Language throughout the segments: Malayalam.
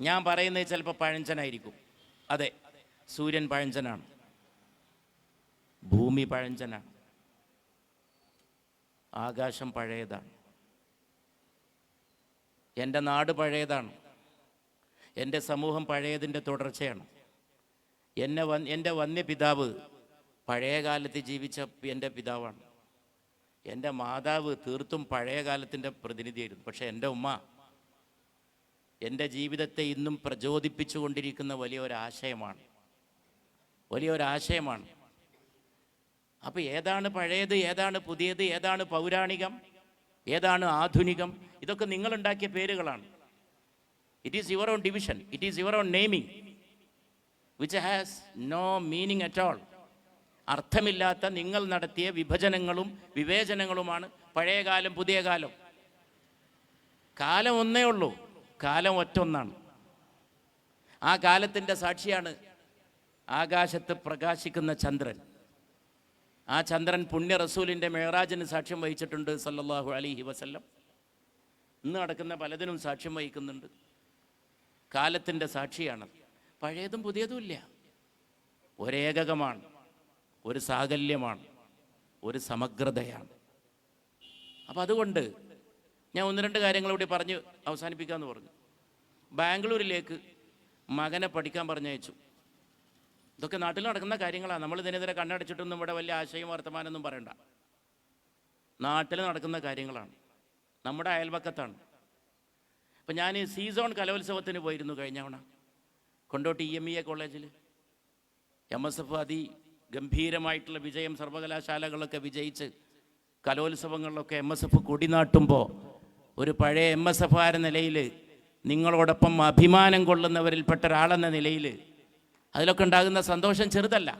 ഞാൻ പറയുന്നത് ചിലപ്പോൾ പഴഞ്ചനായിരിക്കും. അതെ സൂര്യൻ പഴഞ്ചനാണ്. ഭൂമി പഴഞ്ചനാണ്. ആകാശം പഴയതാണ്. എന്റെ നാട് പഴയതാണ്. എന്റെ സമൂഹം പഴയതിന്റെ തുടർച്ചയാണ്. എന്നെ വ എന്റെ വന്യപിതാവ് പഴയ കാലത്ത് ജീവിച്ച എന്റെ പിതാവാണ്. എന്റെ മാതാവ് തീർത്തും പഴയ കാലത്തിന്റെ പ്രതിനിധിയായിരുന്നു. പക്ഷേ എന്റെ ഉമ്മ എന്റെ ജീവിതത്തെ ഇന്നും പ്രചോദിപ്പിച്ചു കൊണ്ടിരിക്കുന്ന വലിയൊരാശയമാണ് വലിയൊരാശയമാണ് അപ്പോൾ ഏതാണ് പഴയത് ഏതാണ് പുതിയത് ഏതാണ് പൗരാണികം ഏതാണ് ആധുനികം? ഇതൊക്കെ നിങ്ങളുണ്ടാക്കിയ പേരുകളാണ്. It is your own division it is your own naming which has no meaning at all അർത്ഥമില്ലാത്ത നിങ്ങൾ നടത്തിയ വിഭജനങ്ങളും വിവേചനങ്ങളുമാണ് പഴയ കാലം പുതിയ കാലം കാലം ഒന്നേ ഉള്ളൂ. കാലം ഒറ്റൊന്നാണ്. ആ കാലത്തിന്റെ സാക്ഷിയാണ് ആകാശത്ത് പ്രകാശിക്കുന്ന ചന്ദ്രൻ. ആ ചന്ദ്രൻ പുണ്യ റസൂലിന്റെ മേറാജിന് സാക്ഷ്യം വഹിച്ചിട്ടുണ്ട് സല്ലല്ലാഹു അലൈഹി വസല്ലം. ഇന്ന് നടക്കുന്ന പലതിനും സാക്ഷ്യം വഹിക്കുന്നുണ്ട്. കാലത്തിന്റെ സാക്ഷിയാണ്. പഴയതും പുതിയതും ഇല്ല. ഒരേകകമാണ്. ഒരു സാകല്യമാണ് ഒരു സമഗ്രതയാണ്. അപ്പം അതുകൊണ്ട് ഞാൻ ഒന്ന് രണ്ട് കാര്യങ്ങൾ കൂടി പറഞ്ഞ് അവസാനിപ്പിക്കാമെന്ന് പറഞ്ഞു. ബാംഗ്ലൂരിലേക്ക് മകനെ പഠിക്കാൻ പറഞ്ഞയച്ചു. ഇതൊക്കെ നാട്ടിൽ നടക്കുന്ന കാര്യങ്ങളാണ് നമ്മൾ ഇതിനെതിരെ കണ്ണടച്ചിട്ടൊന്നും ഇവിടെ വലിയ ആശയം വർത്തമാനമൊന്നും പറയണ്ട. നാട്ടിൽ നടക്കുന്ന കാര്യങ്ങളാണ്. നമ്മുടെ അയൽവക്കത്താണ്. അപ്പം ഞാൻ സീസോൺ കലോത്സവത്തിന് പോയിരുന്നു കഴിഞ്ഞ തവണ. Kondotty E M E A കോളേജിൽ എം എസ് എഫ് അതി ഗംഭീരമായിട്ടുള്ള വിജയം സർവകലാശാലകളൊക്കെ വിജയിച്ച് കലോത്സവങ്ങളിലൊക്കെ എം എസ് എഫ് കൊടിനാട്ടുമ്പോൾ ഒരു പഴയ എം എസ് എഫ് ആരെന്ന നിലയിൽ നിങ്ങളോടൊപ്പം അഭിമാനം കൊള്ളുന്നവരിൽപ്പെട്ട ഒരാളെന്ന നിലയിൽ അതിലൊക്കെ ഉണ്ടാകുന്ന സന്തോഷം ചെറുതല്ല.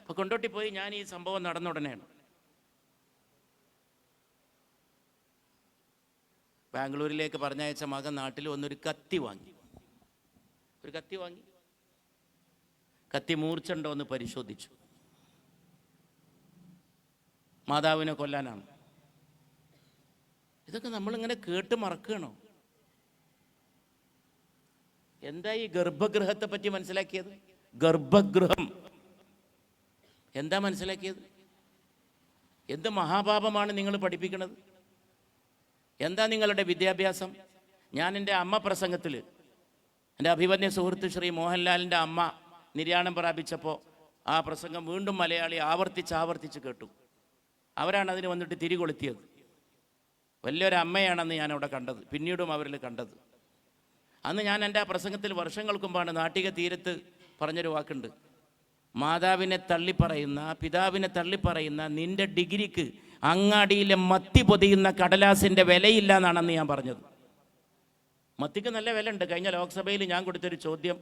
അപ്പോൾ കൊണ്ടോട്ടി പോയി ഞാൻ ഈ സംഭവം നടന്ന ഉടനെയാണ്. ബാംഗ്ലൂരിലേക്ക് പറഞ്ഞയച്ച മകൻ നാട്ടിൽ വന്നൊരു കത്തി വാങ്ങി. ഒരു കത്തി വാങ്ങി. കത്തി മൂർച്ചുണ്ടോ എന്ന് പരിശോധിച്ചു. മാതാവിനെ കൊല്ലാനാണ്. ഇതൊക്കെ നമ്മളിങ്ങനെ കേട്ട് മറക്കണോ എന്താ ഈ ഗർഭഗൃഹത്തെ പറ്റി മനസ്സിലാക്കിയത്? ഗർഭഗൃഹം. എന്താ മനസ്സിലാക്കിയത്? എന്ത് മഹാപാപമാണ് നിങ്ങൾ പഠിപ്പിക്കുന്നത്? എന്താ നിങ്ങളുടെ വിദ്യാഭ്യാസം? ഞാൻ എന്റെ അമ്മ പ്രസംഗത്തിൽ എന്റെ അഭിമന്യ സുഹൃത്ത് ശ്രീ മോഹൻലാലിന്റെ അമ്മ നിര്യാണം പ്രാപിച്ചപ്പോൾ ആ പ്രസംഗം വീണ്ടും മലയാളി ആവർത്തിച്ച് ആവർത്തിച്ച് കേട്ടു. അവരാണ് അതിന് വന്നിട്ട് തിരികൊളുത്തിയത്. വലിയൊരു അമ്മയാണെന്ന് ഞാൻ അവിടെ കണ്ടത്. പിന്നീടും അവരിൽ കണ്ടത്. അന്ന് ഞാൻ എന്റെ ആ പ്രസംഗത്തിൽ വർഷങ്ങൾക്ക് മുമ്പാണ് നാട്ടിക തീരത്ത് പറഞ്ഞൊരു വാക്കുണ്ട്. മാതാവിനെ തള്ളിപ്പറയുന്ന പിതാവിനെ തള്ളിപ്പറയുന്ന നിന്റെ ഡിഗ്രിക്ക് അങ്ങാടിയിലെ മത്തി പൊതിയുന്ന കടലാസിന്റെ വിലയില്ല എന്നാണെന്ന് ഞാൻ പറഞ്ഞത്. മത്തിക്ക് നല്ല വില ഉണ്ട് കഴിഞ്ഞ ലോക്സഭയിൽ ഞാൻ കൊടുത്തൊരു ചോദ്യം.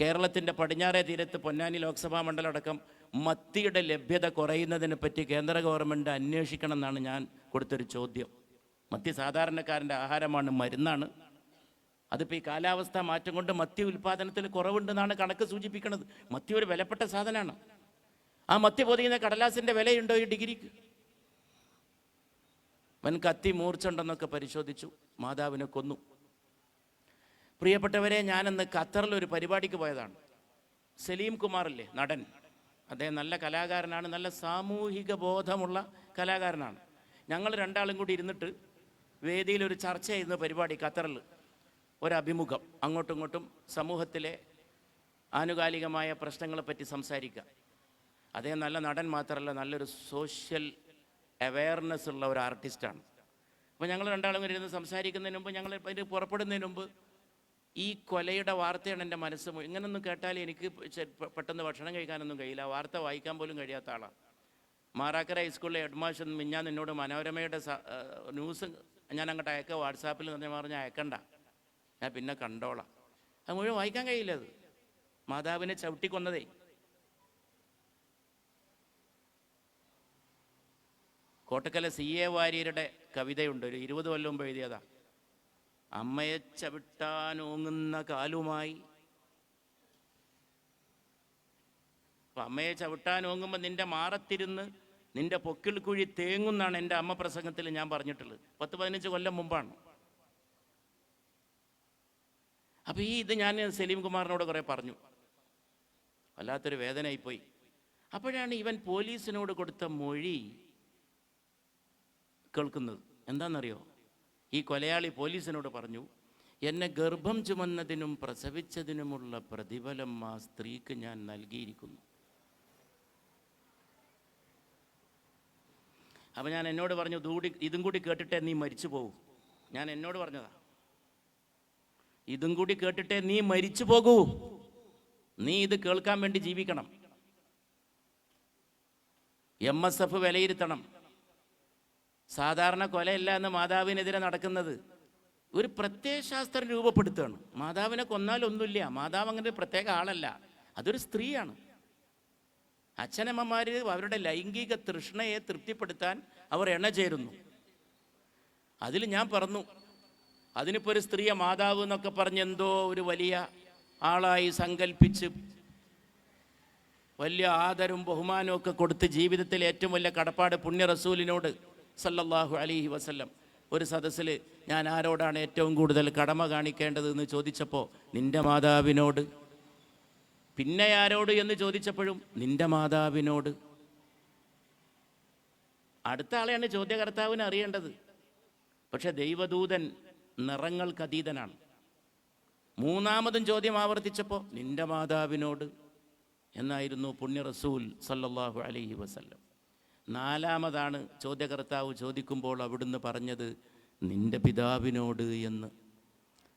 കേരളത്തിന്റെ പടിഞ്ഞാറേ തീരത്ത് പൊന്നാനി ലോക്സഭാ മണ്ഡലം അടക്കം മത്തിയുടെ ലഭ്യത കുറയുന്നതിനെ പറ്റി കേന്ദ്ര ഗവൺമെന്റ് അന്വേഷിക്കണം എന്നാണ് ഞാൻ കൊടുത്തൊരു ചോദ്യം. മത്തി സാധാരണക്കാരന്റെ ആഹാരമാണ് മരുന്നാണ്. അതിപ്പോൾ ഈ കാലാവസ്ഥ മാറ്റം കൊണ്ട് മത്തി ഉൽപ്പാദനത്തിൽ കുറവുണ്ടെന്നാണ് കണക്ക് സൂചിപ്പിക്കുന്നത്. മത്തി ഒരു വിലപ്പെട്ട സാധനമാണ്. ആ മത്തി പൊതിയുന്ന കടലാസിന്റെ വിലയുണ്ടോ ഈ ഡിഗ്രിക്ക്? വൻ കത്തി മൂർച്ചുണ്ടെന്നൊക്കെ പരിശോധിച്ചു. മാതാവിനെ കൊന്നു. പ്രിയപ്പെട്ടവരെ ഞാനന്ന് ഖത്തറിൽ ഒരു പരിപാടിക്ക് പോയതാണ്. സലീം കുമാറില്ലേ നടൻ. അദ്ദേഹം നല്ല കലാകാരനാണ് നല്ല സാമൂഹിക ബോധമുള്ള കലാകാരനാണ്. ഞങ്ങൾ രണ്ടാളും കൂടി ഇരുന്നിട്ട് വേദിയിൽ ഒരു ചർച്ച ചെയ്യുന്ന പരിപാടി ഖത്തറിൽ ഒരഭിമുഖം. അങ്ങോട്ടും ഇങ്ങോട്ടും സമൂഹത്തിലെ ആനുകാലികമായ പ്രശ്നങ്ങളെപ്പറ്റി സംസാരിക്കുക. അദ്ദേഹം നല്ല നടൻ മാത്രമല്ല നല്ലൊരു സോഷ്യൽ അവയർനെസ് ഉള്ള ഒരു ആർട്ടിസ്റ്റാണ്. അപ്പോൾ ഞങ്ങൾ രണ്ടാളും ഇരുന്ന് സംസാരിക്കുന്നതിന് മുമ്പ് ഞങ്ങൾ അതിന് പുറപ്പെടുന്നതിന് മുമ്പ് ഈ കൊലയുടെ വാർത്തയാണ് എന്റെ മനസ്സ്. ഇങ്ങനൊന്നും കേട്ടാൽ എനിക്ക് പെട്ടെന്ന് ഭക്ഷണം കഴിക്കാനൊന്നും കഴിയില്ല. വാർത്ത വായിക്കാൻ പോലും കഴിയാത്ത ആളാണ് മാറാക്കര ഹൈസ്കൂളിലെ ഹെഡ്മാസ്റ്റർ മിഞ്ഞാൻ എന്നോട് മനോരമയുടെ ന്യൂസ് ഞാൻ അങ്ങോട്ട് അയക്കുക വാട്സാപ്പിൽ തന്നെ പറഞ്ഞ് അയക്കണ്ട. ഞാൻ പിന്നെ കണ്ടോളാം. അത് മുഴുവൻ വായിക്കാൻ കഴിയില്ല അത്. മാതാവിനെ ചവിട്ടിക്കൊന്നതേ. കോട്ടക്കല സി എ വാര്യരുടെ കവിതയുണ്ട്. ഒരു ഇരുപത് കൊല്ലം മുമ്പ് എഴുതിയതാ. അമ്മയെ ചവിട്ടാൻ ഓങ്ങുന്ന കാലുമായി. അപ്പൊ അമ്മയെ ചവിട്ടാനോങ്ങുമ്പോൾ നിന്റെ മാറത്തിരുന്ന് നിന്റെ പൊക്കിൽ കുഴി തേങ്ങുന്നാണ് എന്റെ അമ്മ പ്രസംഗത്തിൽ ഞാൻ പറഞ്ഞിട്ടുള്ളത്. പത്ത് പതിനഞ്ച് കൊല്ലം മുമ്പാണ്. അപ്പോൾ ഈ ഇത് ഞാൻ സലീം കുമാറിനോട് കുറേ പറഞ്ഞു. വല്ലാത്തൊരു വേദനയായിപ്പോയി. അപ്പോഴാണ് ഇവൻ പോലീസിനോട് കൊടുത്ത മൊഴി കേൾക്കുന്നത്. എന്താണെന്നറിയോ? ഈ കൊലയാളി പോലീസിനോട് പറഞ്ഞു എന്നെ ഗർഭം ചുമന്നതിനും പ്രസവിച്ചതിനുമുള്ള പ്രതിഫലം ആ സ്ത്രീക്ക് ഞാൻ നൽകിയിരിക്കുന്നു. അപ്പം ഞാൻ എന്നോട് പറഞ്ഞു ദൂടി ഇതും കൂടി കേട്ടിട്ടേ നീ മരിച്ചു പോകൂ. ഞാൻ എന്നോട് പറഞ്ഞതാ ഇതും കൂടി കേട്ടിട്ടേ നീ മരിച്ചു പോകൂ. നീ ഇത് കേൾക്കാൻ വേണ്ടി ജീവിക്കണം. എം എസ് എഫ് വിലയിരുത്തണം. സാധാരണ കൊലയല്ല എന്ന് മാതാവിനെതിരെ നടക്കുന്നത്. ഒരു പ്രത്യയശാസ്ത്രം രൂപപ്പെടുത്തുകയാണ്. മാതാവിനെ കൊന്നാലൊന്നുമില്ല മാതാവ് അങ്ങനെ ഒരു പ്രത്യേക ആളല്ല. അതൊരു സ്ത്രീയാണ്. അച്ഛനമ്മമാർ അവരുടെ ലൈംഗിക തൃഷ്ണയെ തൃപ്തിപ്പെടുത്താൻ അവർ എണ്ണ ചേരുന്നു. അതിൽ ഞാൻ പറഞ്ഞു അതിനിപ്പോൾ ഒരു സ്ത്രീയെ മാതാവ് എന്നൊക്കെ പറഞ്ഞ് എന്തോ ഒരു വലിയ ആളായി സങ്കല്പിച്ച് വലിയ ആദരവും ബഹുമാനവും ഒക്കെ കൊടുത്ത് ജീവിതത്തിൽ ഏറ്റവും വലിയ കടപ്പാട് പുണ്യ റസൂലിനോട് സല്ലല്ലാഹു അലിഹി വസല്ലം ഒരു സദസ്സിൽ ഞാൻ ആരോടാണ് ഏറ്റവും കൂടുതൽ കടമ കാണിക്കേണ്ടത് എന്ന് ചോദിച്ചപ്പോൾ നിന്റെ മാതാവിനോട് പിന്നെ ആരോട് എന്ന് ചോദിച്ചപ്പോഴും നിന്റെ മാതാവിനോട്. അടുത്ത ആളെയാണ് ചോദ്യകർത്താവിന് അറിയേണ്ടത്. പക്ഷെ ദൈവദൂതൻ നിറങ്ങൾക്കതീതനാണ് മൂന്നാമതും ചോദ്യം ആവർത്തിച്ചപ്പോൾ നിന്റെ മാതാവിനോട് എന്നായിരുന്നു പുണ്യ റസൂൽ സല്ലാഹു അലൈഹി വസല്ലം. നാലാമതാണ് ചോദ്യകർത്താവ് ചോദിക്കുമ്പോൾ അവിടുന്ന് പറഞ്ഞത് നിന്റെ പിതാവിനോട് എന്ന്.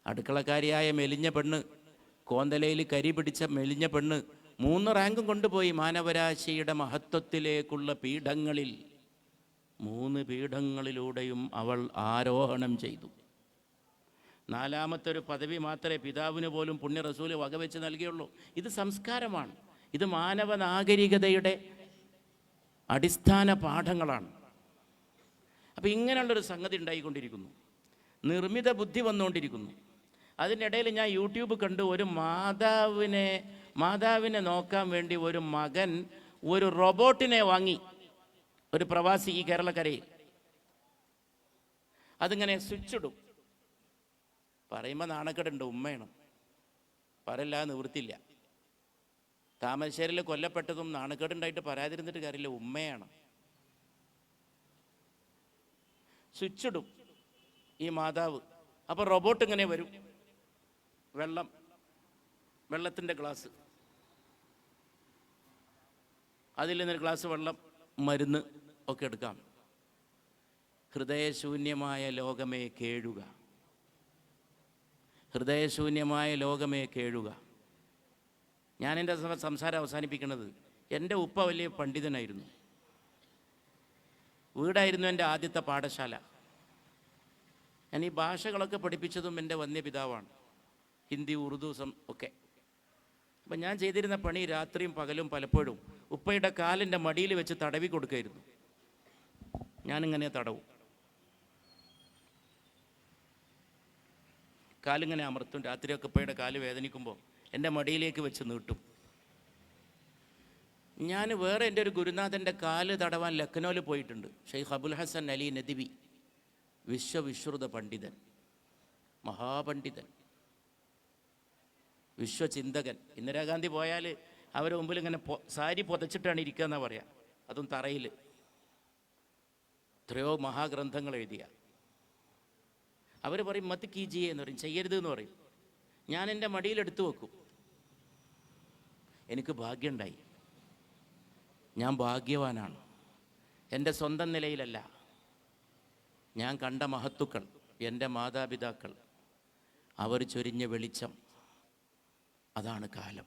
അടുക്കളക്കാരിയായ മെലിഞ്ഞ പെണ്ണ് കോന്തലയിൽ കരി പിടിച്ച മെലിഞ്ഞ പെണ്ണ് മൂന്ന് റാങ്കും കൊണ്ടുപോയി മാനവരാശിയുടെ മഹത്വത്തിലേക്കുള്ള പീഠങ്ങളിൽ. മൂന്ന് പീഠങ്ങളിലൂടെയും അവൾ ആരോഹണം ചെയ്തു. നാലാമത്തെ ഒരു പദവി മാത്രമേ പിതാവിന് പോലും പുണ്യ റസൂൽ വകവെച്ച് നൽകിയുള്ളൂ. ഇത് സംസ്കാരമാണ്. ഇത് മാനവ നാഗരികതയുടെ അടിസ്ഥാന പാഠങ്ങളാണ്. അപ്പം ഇങ്ങനെയുള്ളൊരു സംഗതി ഉണ്ടായിക്കൊണ്ടിരിക്കുന്നു. നിർമ്മിത ബുദ്ധി വന്നുകൊണ്ടിരിക്കുന്നു. അതിനിടയിൽ ഞാൻ യൂട്യൂബ് കണ്ടു ഒരു മാതാവിനെ മാതാവിനെ നോക്കാൻ വേണ്ടി ഒരു മകൻ ഒരു റോബോട്ടിനെ വാങ്ങി. ഒരു പ്രവാസി ഈ കേരളക്കരയിൽ. അതിങ്ങനെ സ്വിച്ച് ഇടും പറയുമ്പോൾ നാണക്കെടുണ്ട് ഉമ്മയാണ്. പറയില്ല നിവൃത്തില്ല താമരശ്ശേരിയിൽ കൊല്ലപ്പെട്ടതും നാണക്കേടുണ്ടായിട്ട് പറയാതിരുന്നിട്ട് കാര്യമില്ല ഉമ്മയാണ്. സ്വിച്ചിടും ഈ മാതാവ്. അപ്പോൾ റോബോട്ട് ഇങ്ങനെ വരും. വെള്ളം വെള്ളത്തിന്റെ ഗ്ലാസ്. അതിൽ നിന്നൊരു ഗ്ലാസ് വെള്ളം മരുന്ന് ഒക്കെ എടുക്കാം. ഹൃദയശൂന്യമായ ലോകമേ കേഴുക. ഹൃദയശൂന്യമായ ലോകമേ കേഴുക. ഞാൻ എന്റെ സംസാരം അവസാനിപ്പിക്കുന്നത് എന്റെ ഉപ്പ വലിയ പണ്ഡിതനായിരുന്നു. വീടായിരുന്നു എന്റെ ആദ്യത്തെ പാഠശാല. ഞാൻ ഈ ഭാഷകളൊക്കെ പഠിപ്പിച്ചതും എന്റെ വന്യപിതാവാണ്. ഹിന്ദി ഉറുദു സം ഒക്കെ. അപ്പം ഞാൻ ചെയ്തിരുന്ന പണി രാത്രിയും പകലും പലപ്പോഴും ഉപ്പയുടെ കാലിന്റെ മടിയിൽ വെച്ച് തടവി കൊടുക്കായിരുന്നു. ഞാനിങ്ങനെ തടവും. കാലിങ്ങനെ അമർത്തും. രാത്രിയൊക്കെ ഉപ്പയുടെ കാൽ വേദനിക്കുമ്പോൾ എന്റെ മടിയിലേക്ക് വെച്ച് നീട്ടും. ഞാൻ വേറെ എന്റെ ഒരു ഗുരുനാഥന്റെ കാൽ തടവാൻ ലക്നോയിൽ പോയിട്ടുണ്ട്. ഷെയ്ഖ് അബുൽ ഹസൻ അലി നദിവി വിശ്വവിശ്രുത പണ്ഡിതൻ മഹാപണ്ഡിതൻ. വിശ്വചിന്തകൻ. ഇന്ദിരാഗാന്ധി പോയാൽ അവരുടെ മുമ്പിൽ ഇങ്ങനെ സാരി പുതച്ചിട്ടാണ് ഇരിക്കുക എന്നാ പറയാം. അതും തറയിൽ എത്രയോ മഹാഗ്രന്ഥങ്ങൾ എഴുതിയ. അവർ പറയും മത്ത് കീജിയെ എന്ന് പറയും. ചെയ്യരുത് എന്ന് പറയും. ഞാൻ എന്റെ മടിയിൽ എടുത്തു വെക്കും. എനിക്ക് ഭാഗ്യമുണ്ടായി. ഞാൻ ഭാഗ്യവാനാണ്. എന്റെ സ്വന്തം നിലയിലല്ല. ഞാൻ കണ്ട മഹത്തുക്കൾ എന്റെ മാതാപിതാക്കൾ. അവർ ചൊരിഞ്ഞ വെളിച്ചം. അതാണ് കാലം.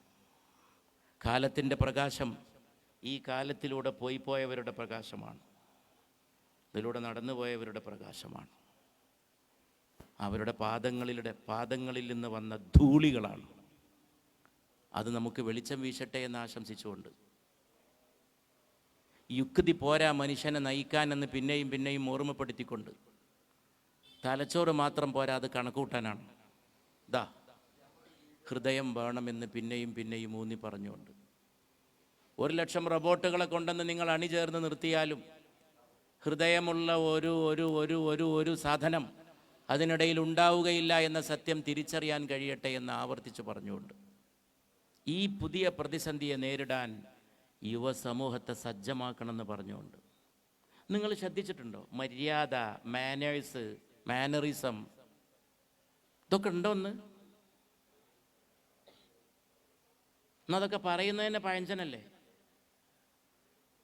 കാലത്തിന്റെ പ്രകാശം ഈ കാലത്തിലൂടെ പോയി പോയവരുടെ പ്രകാശമാണ്. ഇതിലൂടെ നടന്നു പോയവരുടെ പ്രകാശമാണ്. അവരുടെ പാദങ്ങളിലൂടെ പാദങ്ങളിൽ നിന്ന് വന്ന ധൂളികളാണ്. അത് നമുക്ക് വെളിച്ചം വീശട്ടെ എന്ന് ആശംസിച്ചുകൊണ്ട്. യുക്തി പോരാ മനുഷ്യനെ നയിക്കാൻ എന്ന് പിന്നെയും പിന്നെയും ഓർമ്മപ്പെടുത്തിക്കൊണ്ട്. തലച്ചോറ് മാത്രം പോരാ അത് കണക്കൂട്ടാനാണ് ദാ ഹൃദയം വേണമെന്ന് പിന്നെയും പിന്നെയും ഊന്നി പറഞ്ഞുകൊണ്ട്. ഒരു ലക്ഷം റോബോട്ടുകളെ കൊണ്ടെന്ന് നിങ്ങൾ അണിചേർന്ന് നിർത്തിയാലും ഹൃദയമുള്ള ഒരു ഒരു ഒരു ഒരു ഒരു സാധനം അതിനിടയിൽ ഉണ്ടാവുകയില്ല എന്ന സത്യം തിരിച്ചറിയാൻ കഴിയട്ടെ എന്ന് ആവർത്തിച്ച് പറഞ്ഞുകൊണ്ട്. ഈ പുതിയ പ്രതിസന്ധിയെ നേരിടാൻ യുവസമൂഹത്തെ സജ്ജമാക്കണമെന്ന് പറഞ്ഞുകൊണ്ട്. നിങ്ങൾ ശ്രദ്ധിച്ചിട്ടുണ്ടോ? മര്യാദ മാനേഴ്സ് മാനറിസം ഇതൊക്കെ ഉണ്ടോ ഒന്ന്? എന്നതൊക്കെ പറയുന്നതിന്റെ പഴഞ്ചനല്ലേ?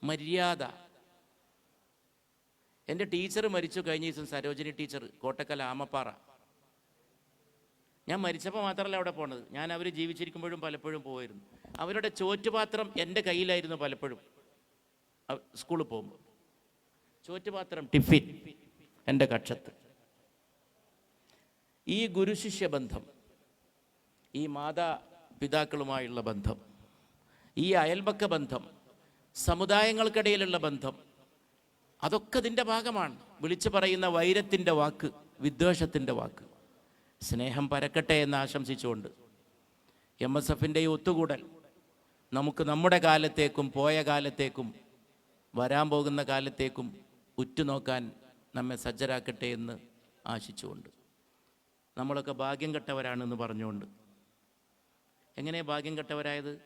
മര്യാദ. എന്റെ ടീച്ചർ മരിച്ചു കഴിഞ്ഞ ദിവസം സരോജിനി ടീച്ചർ കോട്ടക്കൽ ആമപ്പാറ. ഞാൻ മരിച്ചപ്പോൾ മാത്രമല്ല അവിടെ പോണത്. ഞാൻ അവർ ജീവിച്ചിരിക്കുമ്പോഴും പലപ്പോഴും പോയിരുന്നു അവരുടെ ചോറ്റുപാത്രം എന്റെ കയ്യിലായിരുന്നു പലപ്പോഴും. സ്കൂളിൽ പോകുമ്പോൾ ചോറ്റുപാത്രം ടിഫിൻ എന്റെ കക്ഷത്ത്. ഈ ഗുരുശിഷ്യ ബന്ധം ഈ മാതാപിതാക്കളുമായുള്ള ബന്ധം ഈ അയൽപക്ക ബന്ധം സമുദായങ്ങൾക്കിടയിലുള്ള ബന്ധം അതൊക്കെ ഇതിന്റെ ഭാഗമാണ്. വിളിച്ചു പറയുന്ന വൈരത്തിന്റെ വാക്ക് വിദ്വേഷത്തിന്റെ വാക്ക്. സ്നേഹം പരക്കട്ടെ എന്ന് ആശംസിച്ചുകൊണ്ട് എം എസ് എഫിന്റെ ഈ ഒത്തുകൂടൽ നമുക്ക് നമ്മുടെ കാലത്തേക്കും പോയ കാലത്തേക്കും വരാൻ പോകുന്ന കാലത്തേക്കും ഉറ്റുനോക്കാൻ നമ്മെ സജ്ജരാക്കട്ടെ എന്ന് ആശിച്ചുകൊണ്ട് നമ്മളൊക്കെ ഭാഗ്യം കെട്ടവരാണെന്ന് പറഞ്ഞുകൊണ്ട് എങ്ങനെ ഭാഗ്യം കെട്ടവരായത്?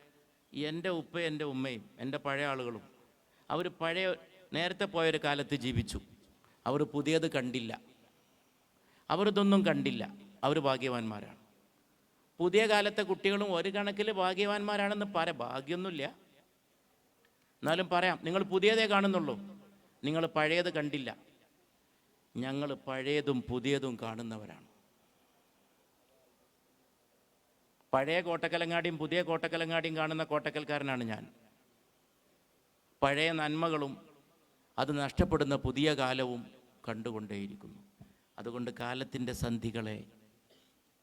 എന്റെ ഉപ്പ എന്റെ ഉമ്മയും എന്റെ പഴയ ആളുകളും. അവർ പഴയ നേരത്തെ പോയൊരു കാലത്ത് ജീവിച്ചു. അവർ പുതിയത് കണ്ടില്ല. അവരിതൊന്നും കണ്ടില്ല. അവർ ഭാഗ്യവാന്മാരാണ്. പുതിയ കാലത്തെ കുട്ടികളും ഒരു കണക്കിൽ ഭാഗ്യവാന്മാരാണെന്ന് പറ ഭാഗ്യമൊന്നുമില്ല എന്നാലും പറയാം നിങ്ങൾ പുതിയതേ കാണുന്നുള്ളൂ. നിങ്ങൾ പഴയത് കണ്ടില്ല. ഞങ്ങൾ പഴയതും പുതിയതും കാണുന്നവരാണ്. പഴയ കോട്ടക്കലങ്ങാടിയും പുതിയ കോട്ടക്കലങ്ങാടിയും കാണുന്ന കോട്ടക്കൽക്കാരനാണ് ഞാൻ. പഴയ നന്മകളും അത് നഷ്ടപ്പെടുന്ന പുതിയ കാലവും കണ്ടുകൊണ്ടേയിരിക്കുന്നു. അതുകൊണ്ട് കാലത്തിന്റെ സന്ധികളെ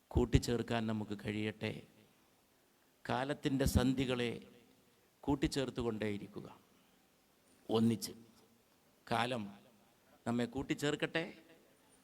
കൂട്ടിച്ചേർക്കാൻ നമുക്ക് കഴിയട്ടെ. കാലത്തിന്റെ സന്ധികളെ കൂട്ടിച്ചേർത്തുകൊണ്ടേയിരിക്കുക. ഒന്നിച്ച്. കാലം നമ്മെ കൂട്ടിച്ചേർക്കട്ടെ.